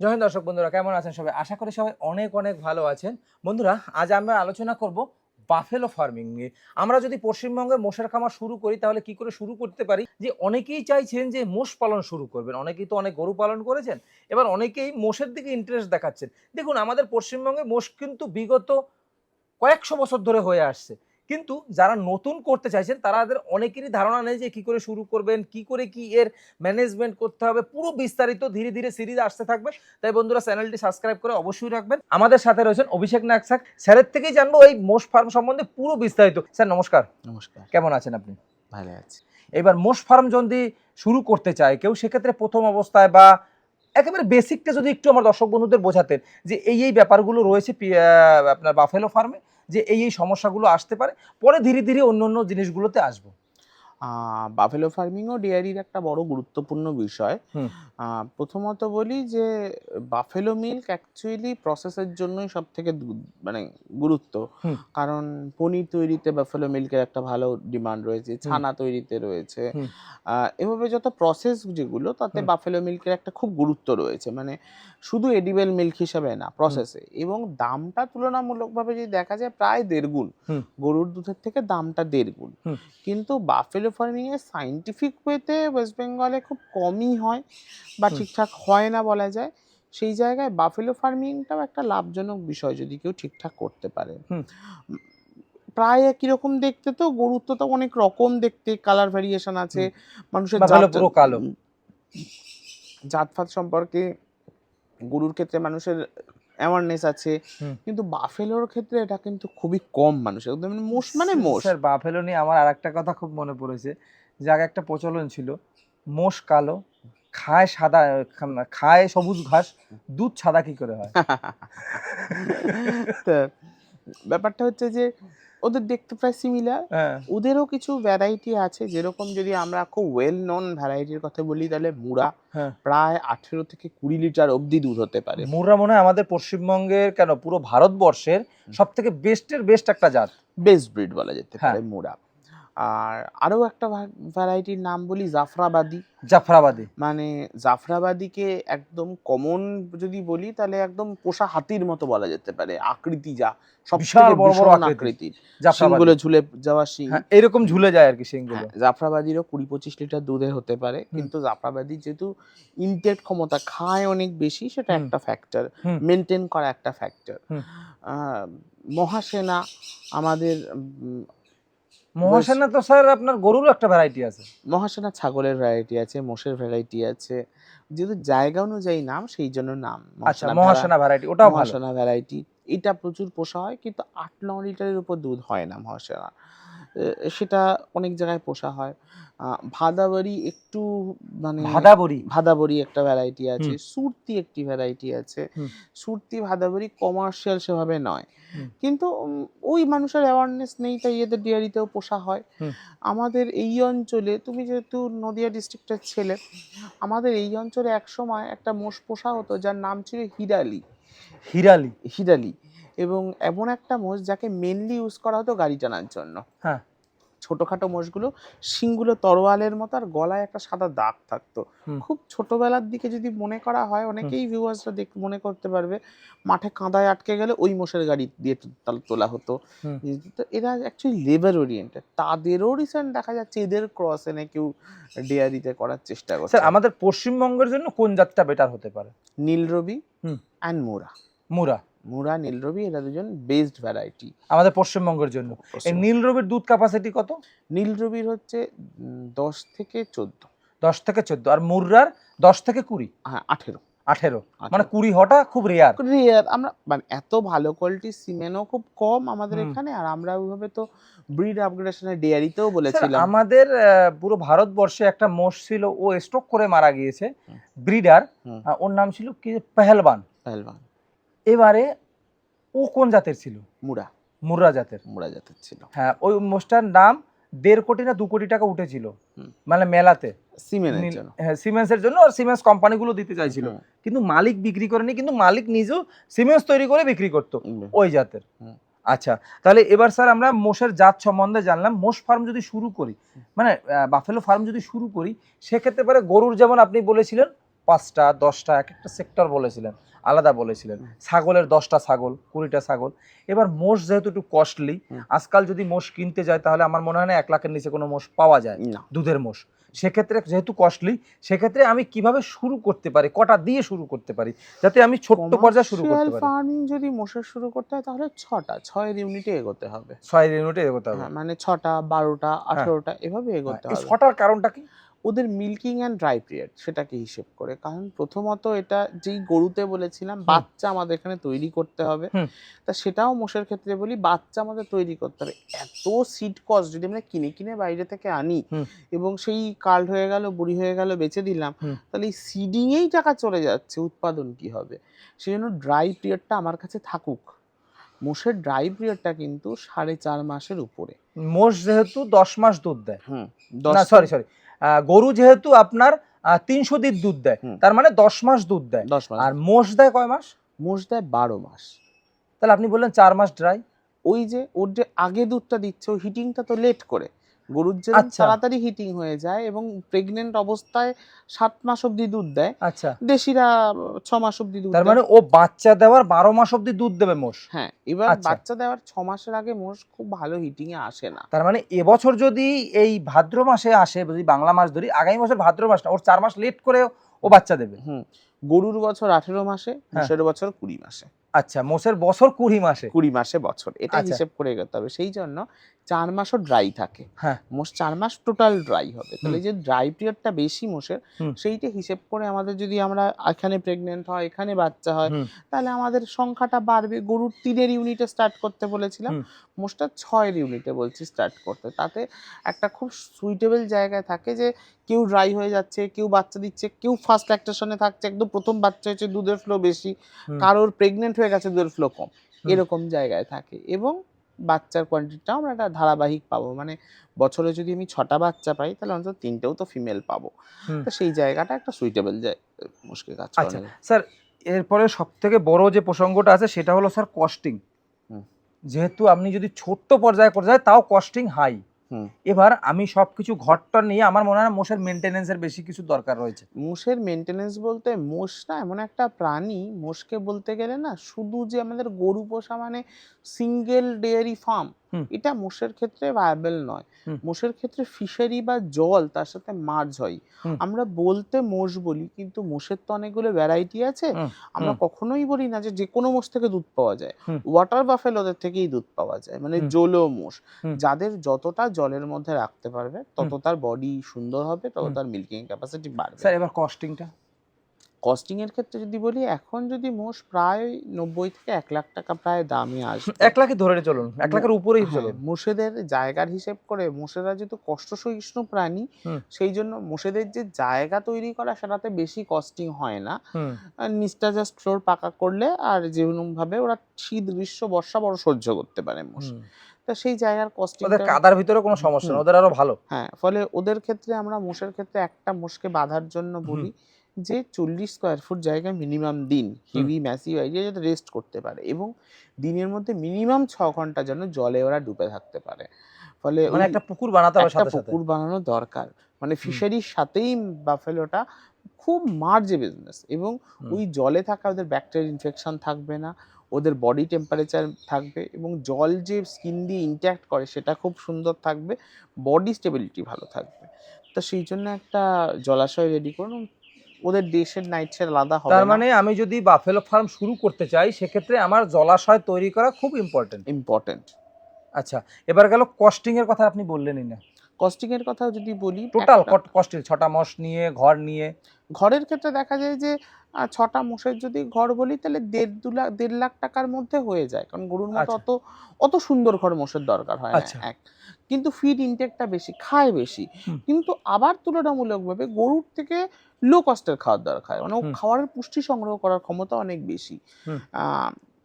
জয় দর্শক বন্ধুরা, কেমন আছেন সবাই? আশা করি সবাই অনেক অনেক ভালো আছেন। বন্ধুরা, আজ আমরা আলোচনা করব বাফেলো ফার্মিং নিয়ে। আমরা যদি পশ্চিমবঙ্গে মোষের খামার শুরু করি, তাহলে কি করে শুরু করতে পারি? যে অনেকেই চাইছেন যে মোষ পালন শুরু করবেন। অনেকেই তো অনেক গরু পালন করেছেন। এবার অনেকেই মোষের দিকে ইন্টারেস্ট দেখাচ্ছেন। দেখুন, আমাদের পশ্চিমবঙ্গে মোষ কিন্তু বিগত কয়েকশো বছর ধরে হয়ে আসছে। কিন্তু যারা নতুন করতে চাইছেন তাদের অনেকেরই ধারণা নেই যে কি করে শুরু করবেন কি করে কি এর ম্যানেজমেন্ট করতে হবে। পুরো বিস্তারিত ধীরে ধীরে সিরিজ আসতে থাকবে। তাই বন্ধুরা চ্যানেলটি সাবস্ক্রাইব করে অবশ্যই রাখবেন। আমাদের সাথে রয়েছেন অভিষেক নাকসাক স্যারের থেকেই জানব এই মোষ ফার্ম সম্বন্ধে পুরো বিস্তারিত। স্যার নমস্কার। নমস্কার। কেমন আছেন আপনি? ভালো আছি। এবার মোষ ফার্ম যদি শুরু করতে চায় কেউ সেক্ষেত্রে প্রথম অবস্থায় বা একেবারে বেসিকটা যদি একটু আমার দর্শক বন্ধুদের বোঝাতেন যে এই এই ব্যাপারগুলো রয়েছে আপনার বাফেলো ফার্মে যে এই এই সমস্যাগুলো আসতে পারে। পরে ধীরে ধীরে অন্য অন্য জিনিসগুলোতে আসব। বাফেলো ফার্মিং ও ডেয়ারির একটা বড় গুরুত্বপূর্ণ বিষয়। প্রথমত বলি যে বাফেলো মিল্ক অ্যাকচুয়ালি প্রসেসের জন্যই সব থেকে মানে গুরুত্ব। কারণ পনির তৈরিতে বাফেলো মিল্কের একটা ভালো ডিমান্ড রয়েছে ছানা তৈরিতে রয়েছে। এভাবে যত প্রসেস যেগুলো তাতে বাফেলো মিল্কের একটা খুব গুরুত্ব রয়েছে। মানে শুধু এডিবেল মিল্ক হিসাবে না প্রসেসে এবং দামটা তুলনামূলকভাবে যদি দেখা যায় প্রায় দেড় গুণ। গরুর দুধের থেকে দামটা দেড় গুণ। কিন্তু বাফেলো ফার্মিং এর সাইন্টিফিক ওয়েতে ওয়েস্ট বেঙ্গলে খুব কমই হয় বা ঠিকঠাক হয় না বলা যায়। সেই জায়গায় বাফেলো ফার্মিংটাও একটা লাভজনক বিষয় যদি কেউ ঠিকঠাক করতে পারে। প্রায় একই রকম দেখতে তো গরুর তো অনেক রকম দেখতে কালার ভ্যারিয়েশন আছে মানুষের পুরো কালো। জাতফাত সম্পর্কে গরুর ক্ষেত্রে মানুষের অ্যাওয়ারনেস আছে। কিন্তু বাফেলোর ক্ষেত্রে এটা কিন্তু খুবই কম মানুষ। একদম মোষ মানে মোষ স্যার বাফেলো নিয়ে আমার আর একটা কথা খুব মনে পড়েছে। যে আগে একটা প্রচলন ছিল মোষ কালো খায় সাদা খায় সবুজ ঘাস দুধ সাদা কি করে হয়? ব্যাপারটা হচ্ছে যে ওদের দেখতে প্রায় সিমিলার হ্যাঁ। ওদেরও কিছু ভ্যারাইটি আছে। যেরকম যদি আমরা খুব ওয়েল নন ভ্যারাইটির কথা বলি তাহলে মুড়া হ্যাঁ। প্রায় আঠেরো থেকে কুড়ি লিটার অবধি দুধ হতে পারে। মুড়া মনে হয় আমাদের পশ্চিমবঙ্গের কেন পুরো ভারতবর্ষের সব থেকে বেস্টের বেস্ট একটা জাত। বেস্ট ব্রিড বলা যেতে হ্যাঁ। পারে মুড়া। আর আরও একটা ভ্যারাইটির নাম বলি জাফরাবাদি। জাফরাবাদি। মানে জাফরাবাদিকে একদম কমন যদি বলি তাহলে একদম পোষা হাতির মতো বলা যেতে পারে। আকৃতি যা সব বিশাল বড় বড় আকৃতি। আকৃতির শিংগুলো ঝুলে যাওয়া শিং। হ্যাঁ এরকম ঝুলে যায় আর কি সিংগুলো হ্যাঁ, জাফরাবাদিরও কুড়ি পঁচিশ লিটার দুধের হতে পারে কিন্তু জাফরাবাদি যেহেতু ইনটেক ক্ষমতা খায় অনেক বেশি সেটা একটা ফ্যাক্টর। মেনটেন করা একটা ফ্যাক্টর। মহাসেনা আমাদের মহাসেনা তো স্যার আপনার গরুর একটা ভ্যারাইটি আছে। মহাসেনা ছাগলের ভ্যারাইটি আছে মোষের ভ্যারাইটি আছে। যেহেতু জায়গা অনুযায়ী নাম সেই জন্য নাম আচ্ছা মহাসেনা ভ্যারাইটি ওটাও মহাসেনা ভ্যারাইটি এটা প্রচুর পোষা হয় কিন্তু আট ন লিটারের উপর দুধ হয় না মহাসেনা। সেটা অনেক জায়গায় পোষা হয়। ভাদাবরি একটু মানে ভাদাবরি ভাদাবরি একটা ভ্যারাইটি আছে সুরতি একটি ভ্যারাইটি আছে। সুরতি ভাদাবরি কমার্শিয়াল সেভাবে নয়। কিন্তু ওই মানুষের অ্যাওয়ারনেস নেই তাই এদের ডেয়ারিতেও পোষা হয়। আমাদের এই অঞ্চলে তুমি যেহেতু নদিয়া ডিস্ট্রিক্টের ছেলে আমাদের এই অঞ্চলে এক সময় একটা মোষ পোষা হতো যার নাম ছিল হিরালি। হিরালি। হিরালি। এবং এমন একটা মোষ যাকে মেনলি ইউজ করা হতো গাড়ি টানার জন্য। হ্যাঁ। ছোটখাটো মোষগুলো শিংগুলো তরোয়ালের মতো আর গলায় একটা সাদা দাগ থাকতো। খুব ছোটবেলার দিকে যদি মনে করা হয় অনেকেই ভিউয়ার্সরা দেখ মনে করতে পারবে মাঠে কাঁদায় আটকে গেলে ওই মোষের গাড়ি দিয়ে তোলা হতো। তো এরা অ্যাকচুয়ালি লেবার ওরিয়েন্টেড তাদেরও রিসেন্ট দেখা যাচ্ছে এদের ক্রস এনে কেউ ডেয়ারিতে করার চেষ্টা করছে। আমাদের পশ্চিমবঙ্গের জন্য কোন জাতটা বেটার হতে পারে? নীলরবি হুম। অ্যান্ড মুরা। মুরা। মুরা নীলরবি এরা দুজন বেসড ভ্যারাইটি আমাদের পশ্চিমবঙ্গের জন্য। এই নীল রবির দুধ ক্যাপাসিটি কত? নীলরবির হচ্ছে দশ থেকে চোদ্দ। দশ থেকে চোদ্দ। আর মুর্রার দশ থেকে কুড়ি? হ্যাঁ আঠেরো। আঠেরো। মানে কুড়ি হটা খুব রেয়ার রেয়ার আমরা মানে এত ভালো কোয়ালিটির সিমেন্টও খুব কম আমাদের এখানে আর আমরা ওইভাবে তো ব্রিড আপগ্রেডেশনের ডেয়ারিতেও বলেছিলাম। আমাদের পুরো ভারতবর্ষে একটা মোষ ছিল ও স্ট্রোক করে মারা গিয়েছে। ব্রিডার। ওর নাম ছিল কি? পেহেলবান। পেহেলবান। এবারে ও কোন জাতের ছিল? মুরা মুর্রা জাতের। মুরা জাতের ছিল। হ্যাঁ ওই মোষটার নাম দেড় কোটি না দু কোটি টাকা উঠেছিল। মানে মেলাতে। সিমেন্টের নীল- জন্য। হ্যাঁ সিমেন্সের জন্য আর সিমেন্স কোম্পানিগুলো দিতে চাইছিল। কিন্তু মালিক বিক্রি করেনি কিন্তু মালিক নিজেও সিমেন্স তৈরি করে বিক্রি করতো ওই জাতের। আচ্ছা তাহলে এবার স্যার আমরা মোষের জাত সম্বন্ধে জানলাম। মোষ ফার্ম যদি শুরু করি মানে বাফেলো ফার্ম যদি শুরু করি সেক্ষেত্রে পরে গরুর যেমন আপনি বলেছিলেন পাঁচটা দশটা এক একটা সেক্টর বলেছিলেন। আলাদা বলেছিলেন। ছাগলের দশটা ছাগল কুড়িটা ছাগল। এবার মোষ যেহেতু একটু কস্টলি আজকাল যদি মোষ কিনতে যায় তাহলে আমার মনে হয় না এক লাখের নিচে কোনো মোষ পাওয়া যায় দুধের মোষ। সেক্ষেত্রে যেহেতু কস্টলি সেক্ষেত্রে আমি কীভাবে শুরু করতে পারি কটা দিয়ে শুরু করতে পারি যাতে আমি ছোট্ট পর্যায়ে শুরু করতে পারি? ফার্মিং যদি মোষের শুরু করতে হয় তাহলে ছটা ছয়ের ইউনিটে এগোতে হবে। ছয় ইউনিটে এগোতে হবে। হ্যাঁ, মানে ছটা বারোটা আঠেরোটা এভাবে এগোতে হ্যাঁ, হবে। ছটার কারণটা কি? ওদের মিল্কিং অ্যান্ড ড্রাই পিরিয়ড সেটাকে হিসেব করে। কারণ প্রথমত এটা যেই গরুতে বলেছিলাম বাচ্চা আমাদের এখানে তৈরি করতে হবে। তা সেটাও মোষের ক্ষেত্রে বলি বাচ্চা আমাদের তৈরি করতে হবে। এত সিড কস্ট যদি আমরা কিনে কিনে বাইরে থেকে আনি এবং সেই কাল হয়ে গেল বুড়ি হয়ে গেল বেচে দিলাম তাহলে এই সিডিংয়েই টাকা চলে যাচ্ছে উৎপাদন কি হবে? সেই জন্য ড্রাই পিরিয়ডটা আমার কাছে থাকুক। মোষের ড্রাই পিরিয়ডটা কিন্তু সাড়ে চার মাসের উপরে। মোষ যেহেতু দশ মাস দুধ দেয়। হুম সরি সরি গরু যেহেতু আপনার তিনশো দিন দুধ দেয় তার মানে দশ মাস দুধ দেয়। দশ মাস। আর মোষ দেয় কয় মাস? মোষ দেয় বারো মাস। তাহলে আপনি বললেন চার মাস ড্রাই ওই যে ওর যে আগে দুধটা দিচ্ছে ওই হিটিংটা তো লেট করে। গরুর যে আচ্ছা। তাড়াতাড়ি হিটিং হয়ে যায় এবং প্রেগনেন্ট অবস্থায় সাত মাস অবধি দুধ দেয়। আচ্ছা। দেশিরা ছ মাস অবধি দুধ তার মানে ও বাচ্চা দেওয়ার বারো মাস অব্দি দুধ দেবে মোষ? হ্যাঁ এবার আচ্ছা। বাচ্চা দেওয়ার ছ মাসের আগে মোষ খুব ভালো হিটিং এ আসে না। তার মানে এবছর যদি এই ভাদ্র মাসে আসে যদি বাংলা মাস ধরি আগামী বছর ভাদ্র মাস না ওর চার মাস লেট করে ও বাচ্চা দেবে। হুম গরুর বছর আঠেরো মাসে হ্যাঁ। মোষের বছর কুড়ি মাসে। আচ্ছা মোষের বছর কুড়ি মাসে? কুড়ি মাসে বছর এটা আচ্ছা। হিসেব করে এগোতে হবে। সেই জন্য চার মাসও ড্রাই থাকে। হ্যাঁ। মোষ চার মাস টোটাল ড্রাই হবে। তাহলে যে ড্রাই পিরিয়ডটা বেশি মোষের সেইটা হিসেব করে আমাদের যদি আমরা এখানে প্রেগনেন্ট হয় এখানে বাচ্চা হয় তাহলে আমাদের সংখ্যাটা বাড়বে। গরুর তিনের ইউনিটে স্টার্ট করতে বলেছিলাম মোষটা ছয়ের ইউনিটে বলছি স্টার্ট করতে। তাতে একটা খুব সুইটেবল জায়গায় থাকে যে কেউ ড্রাই হয়ে যাচ্ছে কেউ বাচ্চা দিচ্ছে কেউ ফার্স্ট ল্যাকটেশনে থাকছে একদম প্রথম বাচ্চা হচ্ছে দুধের ফ্লো বেশি। কারোর প্রেগনেন্ট হয়ে গেছে দুধের ফ্লো কম। এরকম জায়গায় থাকে এবং বাচ্চার কোয়ান্টিটিটাও আমরা একটা ধারাবাহিক পাবো। মানে বছরে যদি আমি ছটা বাচ্চা পাই তাহলে অন্তত তিনটেও তো ফিমেল পাবো। তো সেই জায়গাটা একটা সুইটেবল যায় মুশকিল কাজ করে আচ্ছা স্যার এরপরে সব থেকে বড় যে প্রসঙ্গটা আছে সেটা হলো স্যার কস্টিং যেহেতু আপনি যদি ছোট্ট পর্যায়ে করতে যায় তাও কস্টিং হাই। এবার আমি সবকিছু ঘরটা নিয়ে আমার মনে হয় মোষের মেনটেনেন্সের বেশি কিছু দরকার রয়েছে মোষের মেনটেনেন্স বলতে মোষ না এমন একটা প্রাণী মোষকে বলতে গেলে না শুধু যে আমাদের গরু পোষা মানে সিঙ্গেল ডেয়ারি ফার্ম। এটা মোষের ক্ষেত্রে ভায়াবল নয়। মোষের ক্ষেত্রে ফিশারি বা জল তার সাথে মার্জ হয়। আমরা বলতে মোষ বলি কিন্তু মোষের তো অনেকগুলো ভ্যারাইটি আছে। আমরা কখনোই বলি না যে যে কোনো মোষ থেকে দুধ পাওয়া যায়। ওয়াটার বাফেল ওদের থেকেই দুধ পাওয়া যায়। মানে। জলো মোষ। যাদের যতটা জলের মধ্যে রাখতে পারবে তত তার বডি সুন্দর হবে তত তার মিল্কিং ক্যাপাসিটি বাড়বে। স্যার এবার কস্টিংটা কস্টিং এর ক্ষেত্রে যদি বলি এখন যদি মোষ প্রায় নব্বই থেকে এক লাখ টাকা প্রায় দামে আসবে। এক লাখই ধরে চলুন এক লাখের উপরেই হ্যাঁ, চলুন মোষেদের জায়গার হিসেব করে মোষেরা যেহেতু কষ্ট সহিষ্ণু প্রাণী সেই জন্য মোষেদের যে জায়গা তৈরি করা সেটাতে বেশি কস্টিং হয় না। নিচটা জাস্ট ফ্লোর পাকা করলে আর যেরকম ভাবে ওরা শীত গ্রীষ্ম বর্ষা বড় সহ্য করতে পারে মোষ। তা সেই জায়গার কস্টিং ওদের কাদার ভিতরে কোনো সমস্যা না ওদের আরও ভালো। হ্যাঁ ফলে ওদের ক্ষেত্রে আমরা মোষের ক্ষেত্রে একটা মোষকে বাঁধার জন্য বলি যে চল্লিশ স্কোয়ার ফুট জায়গা মিনিমাম দিন হেভি ম্যাসিভ আইডিয়া যাতে রেস্ট করতে পারে এবং দিনের মধ্যে মিনিমাম ছ ঘণ্টা যেন জলে ওরা ডুবে থাকতে পারে। ফলে মানে একটা পুকুর বানাতে হবে একটা পুকুর বানানো দরকার। মানে ফিশারির সাথেই বাফেলোটা খুব মার্জে বিজনেস এবং ওই জলে থাকা ওদের ব্যাকটেরিয়া ইনফেকশন থাকবে না ওদের বডি টেম্পারেচার থাকবে এবং জল যে স্কিন দিয়ে ইন্ট্যাক্ট করে সেটা খুব সুন্দর থাকবে বডি স্টেবিলিটি ভালো থাকবে। তো সেই জন্য একটা জলাশয় রেডি করুন ওদের দেশের নাইট শেড আলাদা হবে তার মানে আমি যদি বাফেলো ফার্ম শুরু করতে চাই সেক্ষেত্রে আমার জলাশয় তৈরি করা খুব ইম্পর্টেন্ট ইম্পর্টেন্ট আচ্ছা এবার গেল কস্টিং এর কথা আপনি বললেনই না। কস্টিং এর কথা যদি বলি টোটাল কস্টিং ছটা মাস নিয়ে ঘর নিয়ে ঘরের ক্ষেত্রে দেখা যায় যে ছটা মোষের যদি ঘর বলি তাহলে দেড় দু লাখ দেড় লাখ টাকার মধ্যে হয়ে যায় কারণ গরুর মতো আচ্ছা। অত অত সুন্দর ঘর মোষের দরকার হয় না আচ্ছা। এক কিন্তু ফিড ইনটেকটা বেশি খায় বেশি কিন্তু আবার তুলনামূলকভাবে গরুর থেকে লো কস্টের খাওয়ার দরকার। মানে। খাওয়ারের পুষ্টি সংগ্রহ করার ক্ষমতা অনেক বেশি।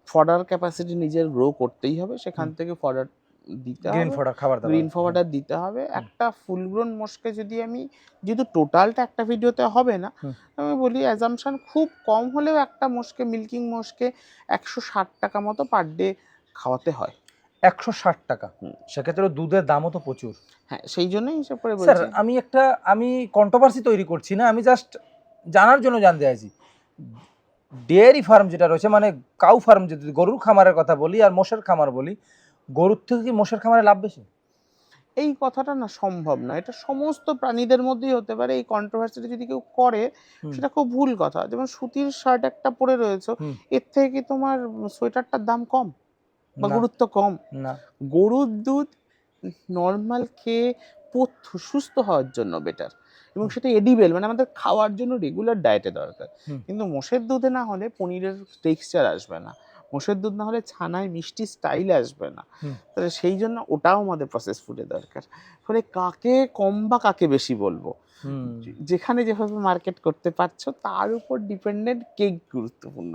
ফডার ক্যাপাসিটি নিজের গ্রো করতেই হবে সেখান থেকে ফডার দিতে গ্রিন হবে। ফোডার খাবার দাবার। গ্রিন দিতে হবে। একটা ফুল গ্রোন মোষকে যদি আমি যেহেতু টোটালটা একটা ভিডিওতে হবে না আমি বলি অ্যাজামশন খুব কম হলেও একটা মোষকে মিল্কিং মোষকে একশো ষাট টাকা মতো পার ডে খাওয়াতে হয়। একশো ষাট টাকা। সেক্ষেত্রে দুধের দামও তো প্রচুর। হ্যাঁ সেই জন্যই হিসেব করে স্যার আমি একটা আমি কন্ট্রোভার্সি তৈরি করছি না আমি জাস্ট জানার জন্য জানতে চাইছি। ডেয়ারি ফার্ম যেটা রয়েছে মানে কাউ ফার্ম যদি গরুর খামারের কথা বলি আর মোষের খামার বলি গরুর থেকে কি মোষের খামারে লাভ বেশি? এই কথাটা না সম্ভব না। এটা সমস্ত প্রাণীদের মধ্যেই হতে পারে। এই কন্ট্রোভার্সিটা যদি কেউ করে সেটা খুব ভুল কথা। যেমন সুতির শার্ট একটা পরে রয়েছে এর থেকে কি তোমার সোয়েটারটার দাম কম বা গুরুত্ব কম? না। গরুর দুধ নর্মাল খেয়ে পথ্য সুস্থ হওয়ার জন্য বেটার এবং সেটা এডিবেল মানে আমাদের খাওয়ার জন্য রেগুলার ডায়েটে দরকার। কিন্তু মোষের দুধে না হলে পনিরের টেক্সচার আসবে না। মোষের দুধ না হলে ছানায় মিষ্টি স্টাইল আসবে না। তাহলে সেই জন্য ওটাও আমাদের প্রসেস ফুডে দরকার। ফলে কাকে কম বা কাকে বেশি বলব? যেখানে যেভাবে মার্কেট করতে পারছ তার উপর ডিপেন্ডেন্ট কেক গুরুত্বপূর্ণ।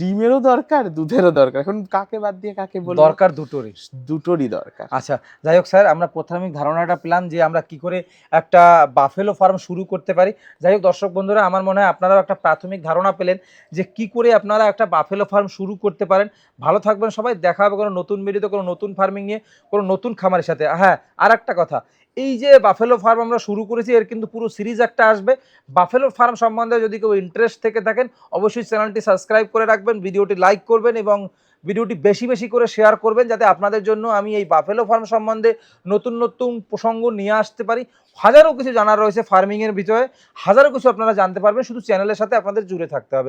ডিমেরও দরকার দুধেরও দরকার। এখন কাকে বাদ দিয়ে কাকে বলব? দরকার দুটোরই। দুটোরই দরকার। আচ্ছা যাই হোক স্যার আমরা প্রাথমিক ধারণাটা পেলাম যে আমরা কি করে একটা বাফেলো ফার্ম শুরু করতে পারি। যাই হোক দর্শক বন্ধুরা আমার মনে হয় আপনারাও একটা প্রাথমিক ধারণা পেলেন যে কি করে আপনারা একটা বাফেলো ফার্ম শুরু করতে পারেন। ভালো থাকবেন সবাই দেখা হবে কোনো নতুন ভিডিওতে কোনো নতুন ফার্মিং নিয়ে কোনো নতুন খামারের সাথে। হ্যাঁ আর একটা কথা এই যে বাফেলো ফার্ম আমরা শুরু করেছি, এর কিন্তু পুরো সিরিজ একটা আসবে। বাফেলো ফার্ম সম্বন্ধে যদি কেউ ইন্টারেস্ট থেকে থাকেন, অবশ্যই চ্যানেলটি সাবস্ক্রাইব করে রাখবেন ভিডিওটি লাইক করবেন এবং ভিডিওটি বেশি বেশি করে শেয়ার করবেন, যাতে আপনাদের জন্য আমি এই বাফেলো ফার্ম সম্বন্ধে নতুন নতুন প্রসঙ্গ নিয়ে আসতে পারি। হাজারো কিছু জানার রয়েছে ফার্মিংয়ের বিষয়ে হাজারো কিছু আপনারা জানতে পারবেন, শুধু চ্যানেলের সাথে আপনাদের জুড়ে থাকতে হবে।